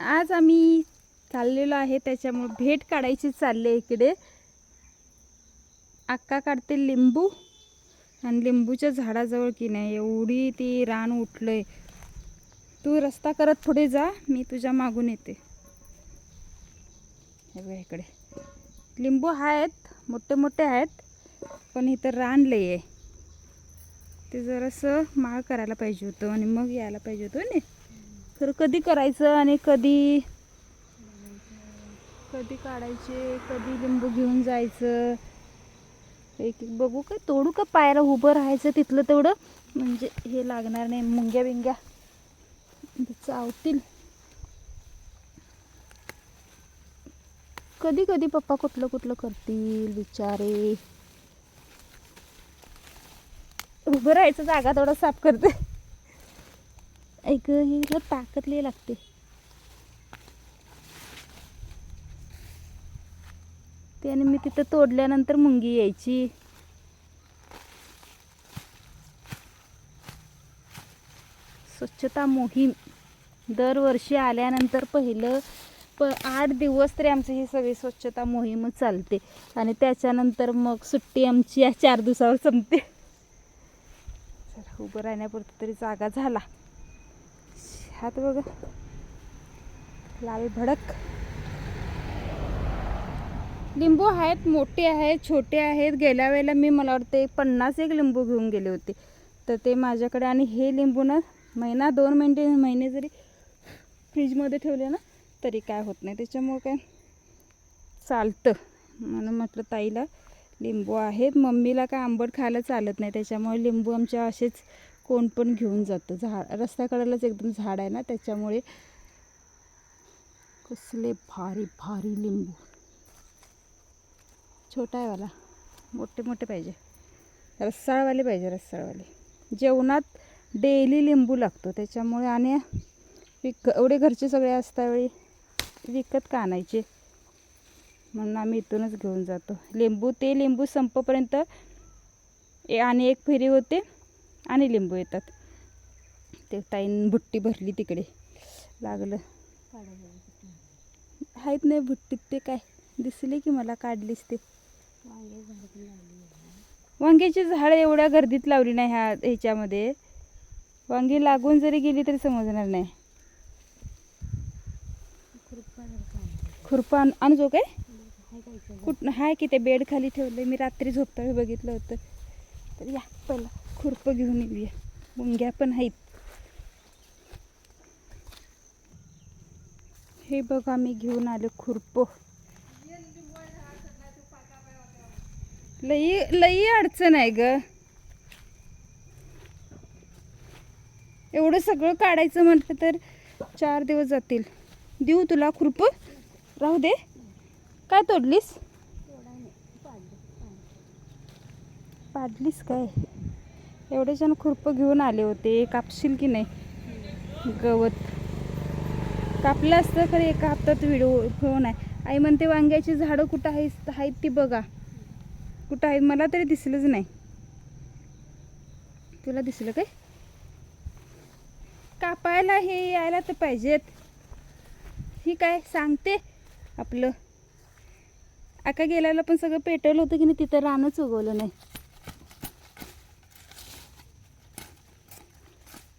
आज आम्ही चाललेलो आहे त्याच्यामुळे भेट काढायची चालली आहे इकडे. अक्का काढते लिंबू आणि लिंबूच्या झाडाजवळ की नाही एवढी ती रान उठलंय. तू रस्ता करत पुढे जा मी तुझ्या मागून येते. हे इकडे. लिंबू आहेत मोठे मोठे आहेत पण इथं रान लय आहे. ते जरासं माळ करायला पाहिजे होतं आणि मग यायला पाहिजे होतं ना तर कधी करायचं आणि कधी? कधी काढायचे कधी लिंबू घेऊन जायचं. एक एक बघू का तोडू का पायला उभं राहायचं तिथलं तेवढं? म्हणजे हे लागणार नाही मुंग्या बिंग्या. चावतील. कधी कधी पप्पा कुठलं कुठलं करतील बिचारे. उभं राहायचं जागा तेवढं साफ करते. ऐक हिला ताकद लई लागते. त्याने मी तिथं तोडल्यानंतर मुंगी यायची. स्वच्छता मोहीम. दरवर्षी आल्यानंतर पहिलं प आठ दिवस तरी आमची ही सगळी स्वच्छता मोहीमच चालते. आणि त्याच्यानंतर मग सुट्टी आमची या चार दिवसावर संपते. उभं राहण्यापुरतं तरी जागा झाला. हात बघा. लाल भडक. लिंबू आहेत मोठे आहेत छोटे आहेत. गेल्या वेळेला मी मला वाटते पन्नास एक लिंबू घेऊन गेले होते. तर ते माझ्याकडे आणि हे लिंबू ना महिना दोन महिने महिने जरी फ्रीजमध्ये ठेवले ना तरी काय होत नाही. त्याच्यामुळं काय चालतं. म्हणून म्हटलं ताईला लिंबू आहेत. मम्मीला काय आंबट खायला चालत नाही. त्याच्यामुळे लिंबू आमच्या असेच कोण पण घेऊन जातं. झाड रस्त्याकडेलाच एकदम झाड आहे ना त्याच्यामुळे कसले भारी भारी लिंबू. छोटा आहे वाला. मोठे मोठे पाहिजे. रस्साळवाले पाहिजे रस्साळवाले. जेवणात डेली लिंबू लागतो. त्याच्यामुळे आणि विक एवढे घरचे सगळे असतावेळी विकत का आणायचे? म्हणून आम्ही इथूनच घेऊन जातो. लिंबू ते लिंबू संपपर्यंत ए आणि एक फेरी होते. आणि लिंबू येतात. ते ताईन बुट्टी भरली तिकडे. लागलं. आहेत नाही बुट्टीत ते काय? दिसले की मला काढलीच ते. वांग्याची झाडं एवढ्या गर्दीत लावली नाही ह्या ह्याच्यामध्ये. वांगी लागून जरी गेली तरी समजणार नाही. खुरपा आण- आणजो काय? कुठं हाय की ते बेड खाली ठेवलं मी रात्री झोपताळी बघितलं होतं. तर या पहिला. खुरपं घेऊन येऊया. मुंग्या पण आहेत. हे बघा मी घेऊन आले खुरपं. लई लई अडचण आहे ग. एवढं सगळं काढायचं म्हटलं तर चार दिवस जातील. देऊ तुला खुरप? राहू दे. काय तोडलीस? पाडलीस काय? एवढे जण खुरपं घेऊन आले होते. कापशील की नाही? गवत. कापलं असतं खरं एका हप्त्यात व्हिडिओ हो नाही. आई म्हणते वांग्याची झाडं कुठं आहेत आहेत ती बघा. कुठं आहे मला तरी दिसलंच नाही. तुला दिसलं काय? कापायला हे यायला तर पाहिजेत. ही काय? सांगते आपलं. आका गेल्याला पण सगळं पेटवलं होतं की नाही? तिथं रानच उगवलं नाही.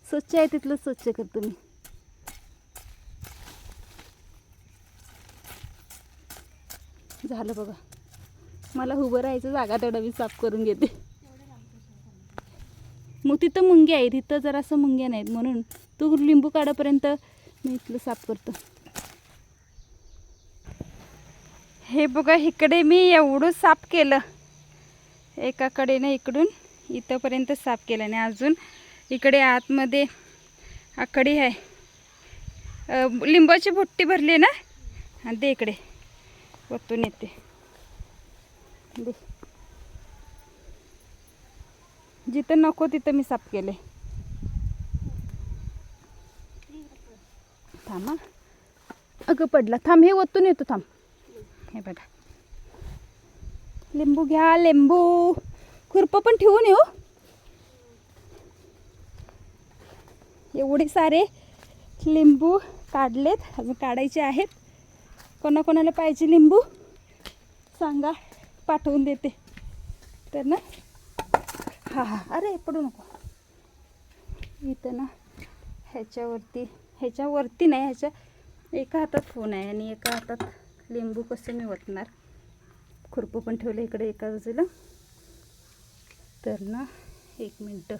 स्वच्छ आहे तिथलं स्वच्छ करतो मी झालं बघा. मला उभं राहायचं जागा तेवढा मी साफ करून घेते. मग तिथं मुंग्या आहेत तिथं जरासं मुंग्या नाहीत म्हणून. तू लिंबू काढापर्यंत मी इथलं साफ करतो. हे बघा इकडे मी एवढं साफ केलं. एका कडेनं इकडून इथंपर्यंत साफ केलं आणि अजून इकडे आतमध्ये आकडी आहे. लिंबाची भुट्टी भरली ना? हां दे इकडे. वतून येते. दे. जिथं नको तिथं मी साफ केले थांब. अगं पडला. थांब हे ओतून येतो थांब. हे बघा. लिंबू घ्या लिंबू. खुरपं पण ठेवून येऊ हो. एवढे सारे लिंबू काढलेत. अजून काढायचे आहेत. कोणाकोणाला पाहिजे लिंबू? सांगा. पाठवून देते. तर ना? हां हां. अरे पडू नको. इथं ना ह्याच्यावरती ह्याच्यावरती नाही ह्याच्या एका हातात फोन आहे आणि एका हातात लिंबू कसं मी वतणार खुरपं पण ठेवलं इकडे एका बाजूला. तर ना एक मिनटं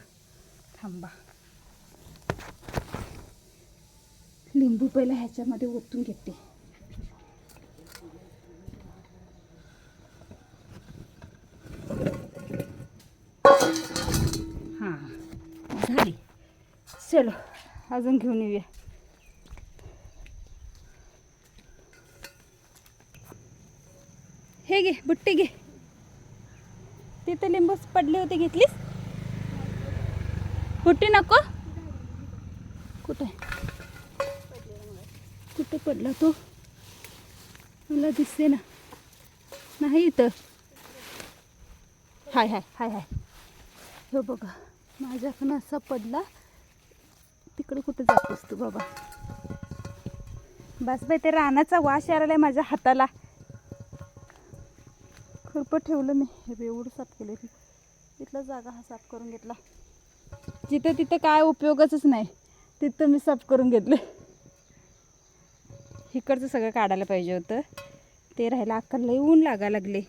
थांबा. लिंबू पहिला ह्याच्यामध्ये ओतून घेते. हां झाली. चलो अजून घेऊन येऊया. हे घे बुट्टी घे. तिथे लिंबू पडले होते घेतलीस? बुट्टी नको? कुठे? कुठं पडला तो? मला दिसते ना. नाही इथं. हाय हाय हाय हाय. हो बघा माझ्याकडनं असा पडला तिकडे कुठं जातोस तू बाबा? बस बाई ते रानाचा वास यायला माझ्या हाताला. खुरपं ठेवलं मी. हे बी एवढं साफ केलं ती तिथला जागा हा साफ करून घेतला. जिथं तिथं काय उपयोगच नाही तिथं मी साफ करून घेतलं इकडचं सगळं काढायला पाहिजे होतं. ते राहायला अक्कल लई ऊन लागा लागले.